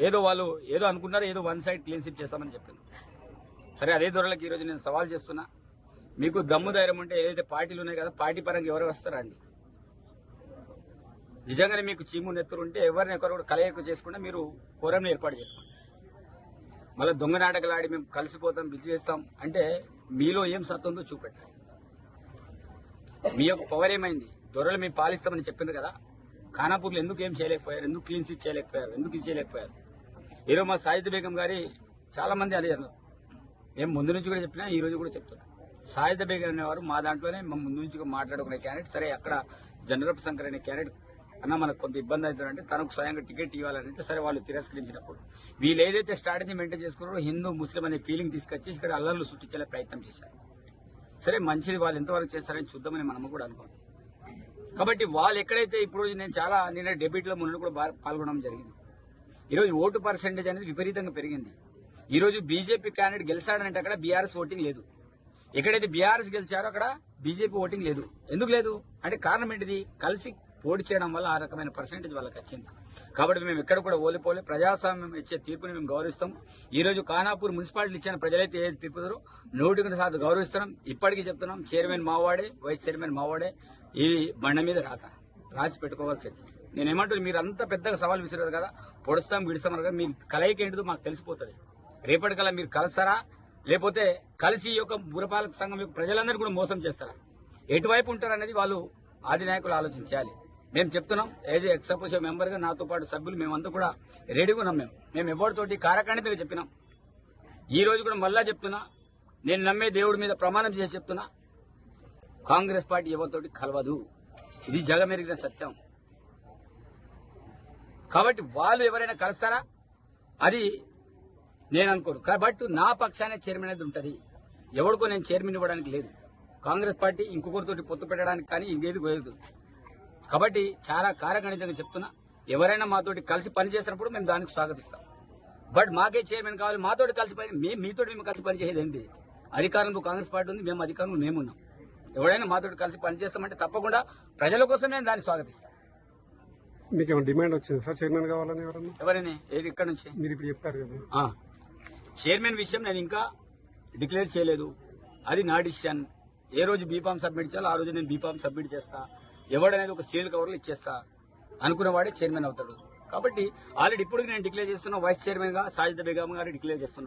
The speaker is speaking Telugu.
ఏదో వాళ్ళు ఏదో అనుకున్నారు ఏదో వన్ సైడ్ క్లీన్ స్విప్ చేస్తామని చెప్పింది సరే అదే దొరలకి ఈరోజు నేను సవాల్ చేస్తున్నా. మీకు దమ్ము ధైర్యం ఉంటే ఏదైతే పార్టీలు ఉన్నాయి కదా పార్టీ పరంగా ఎవరు వస్తారా అండి? నిజంగానే మీకు చీము నెత్తురు ఉంటే ఎవరిని ఒకరు కూడా కలయిక చేసుకుంటే మీరు కోరంని ఏర్పాటు చేసుకోండి. మళ్ళీ దొంగ నాటకాలు ఆడి మేము కలిసిపోతాం బిజీ చేస్తాం అంటే మీలో ఏం సత్తు ఉందో చూపెట్టాలి మీ యొక్క పవర్ ఏమైంది? దొరలు మేము పాలిస్తామని చెప్పింది కదా ఖానాపూర్లో ఎందుకు ఏం చేయలేకపోయారు? ఎందుకు క్లీన్ స్వీప్ చేయలేకపోయారు? ఎందుకు ఇది చేయలేకపోయారు? ఈరోజు మా సాయిద్ బేగం గారి చాలా మంది అదే మేము ముందు నుంచి కూడా చెప్పినా ఈ రోజు కూడా చెప్తున్నా. సాయిద బేగం అనేవారు మా దాంట్లోనే మా ముందు నుంచి మాట్లాడుకునే క్యాండిడేట్ సరే అక్కడ జనరల్ శంకర్ అనే క్యాండిడేట్ అన్న మనకు కొంత ఇబ్బంది అవుతుందంటే తనకు స్వయంగా టికెట్ ఇవ్వాలంటే సరే వాళ్ళు తిరస్కరించినప్పుడు. వీళ్ళు ఏదైతే స్ట్రాటజీ మెయింటైన్ చేసుకున్నారో హిందూ ముస్లిం అనే ఫీలింగ్ తీసుకొచ్చి ఇక్కడ అల్లర్లు సృష్టించే ప్రయత్నం చేశారు. సరే మంచిది వాళ్ళు ఎంతవరకు చేస్తారని చూద్దామని మనము కూడా అనుకోండి కాబట్టి వాళ్ళు ఎక్కడైతే ఇప్పుడు నేను చాలా నిన్న డెబిట్లో మొన్న కూడా పాల్గొనడం జరిగింది. ఈరోజు ఓటు పర్సెంటేజ్ అనేది విపరీతంగా పెరిగింది. ఈరోజు బీజేపీ క్యాండిడేట్ గెలిచాడంటే అక్కడ బీఆర్ఎస్ ఓటింగ్ లేదు. ఎక్కడైతే బీఆర్ఎస్ గెలిచారో అక్కడ బీజేపీ ఓటింగ్ లేదు. ఎందుకు లేదు? అంటే కారణం ఏంటిది? కలిసి పోటీ చేయడం వల్ల ఆ రకమైన పర్సెంటేజ్ వాళ్ళకి వచ్చింది. కాబట్టి మేము ఎక్కడ కూడా ఓలిపోలే. ప్రజాస్వామ్యం ఇచ్చే తీర్పుని మేము గౌరవిస్తాం. ఈ రోజు ఖానాపూర్ మున్సిపాలిటీ ఇచ్చిన ప్రజలైతే ఏది తీర్పుతారో నూటికి సార్లు గౌరవిస్తున్నాం. ఇప్పటికీ చెప్తున్నాం చైర్మన్ మావాడే వైస్ చైర్మన్ మావాడే ఈ బండ మీద రాత. రాసి పెట్టుకోవాల్సింది. నేనేమంటున్నా మీరు అంత పెద్దగా సవాల్ విసిరారు కదా? పొడుస్తాం విడుస్తాం కదా మీ కలయిక ఏంటిదో మాకు తెలిసిపోతుంది. రేపటి కల మీరు కలుస్తారా? లేకపోతే కలిసి ఈ యొక్క పురపాలక సంఘం యొక్క ప్రజలందరూ కూడా మోసం చేస్తారా? ఎటువైపు ఉంటారు అనేది వాళ్ళు ఆది నాయకులు ఆలోచించాలి మేము చెప్తున్నాం ఏజ్ ఎక్సపోజ్ మెంబర్గా నాతో పాటు సభ్యులు మేమంతా కూడా రెడీగా ఉన్నాం మేము. మేము ఎవరితోటి కారకాణితగా చెప్పినాం. ఈ రోజు కూడా మళ్ళా చెప్తున్నా నేను నమ్మే దేవుడి మీద ప్రమాణం చేసి చెప్తున్నా కాంగ్రెస్ పార్టీ ఎవరితోటి కలవదు. ఇది జగమెరిగిన సత్యం. కాబట్టి వాళ్ళు ఎవరైనా కలుస్తారా? అది నేను అనుకోను. కాబట్టి నా పక్షానే చైర్మన్ అనేది ఉంటుంది. ఎవరికో నేను చైర్మన్ ఇవ్వడానికి లేదు. కాంగ్రెస్ పార్టీ ఇంకొకరితోటి పొత్తు పెట్టడానికి కానీ ఇంకేది లేదు కాబట్టి చాలా కారగణితంగా చెప్తున్నా ఎవరైనా మాతోటి కలిసి పనిచేసినప్పుడు మేము దానికి స్వాగతిస్తాం. బట్ మాకే చైర్మన్ కావాలి మాతోటి కలిసి పని మేము మీతోటి మేము కలిసి పనిచేసేది ఏంటి అధికారంలో కాంగ్రెస్ పార్టీ ఉంది మేము అధికారంలో మేమున్నాం. ఎవరైనా మాతోటి కలిసి పనిచేస్తామంటే తప్పకుండా ప్రజల కోసం నేను దాన్ని స్వాగతిస్తాను మీకు ఏమైనా డిమాండ్ వచ్చింది సార్? చైర్మన్ కావాలని ఎవరన్నా? ఎవరైనా? ఏది ఇక్కడ నుంచి? మీరు ఇప్పుడు చెప్పారు కదా. ఆ. చైర్మన్ విషయం నేను ఇంకా డిక్లేర్ చేయలేదు. అది నా డిసిషన్. ఏ రోజు బీఫామ్ సబ్మిట్ చేయాలో ఆ రోజు నేను బీఫామ్ సబ్మిట్ చేస్తా. ఎవడనేది ఒక సీల్ కవర్లు ఇచ్చేస్తా. అనుకున్నవాడే చైర్మన్ అవుతాడు. కాబట్టి ఆల్రెడీ ఇప్పుడు నేను డిక్లేర్ చేస్తున్నా వైస్ చైర్మన్గా సాజిద్ బేగం గారు డిక్లేర్ చేస్తున్నా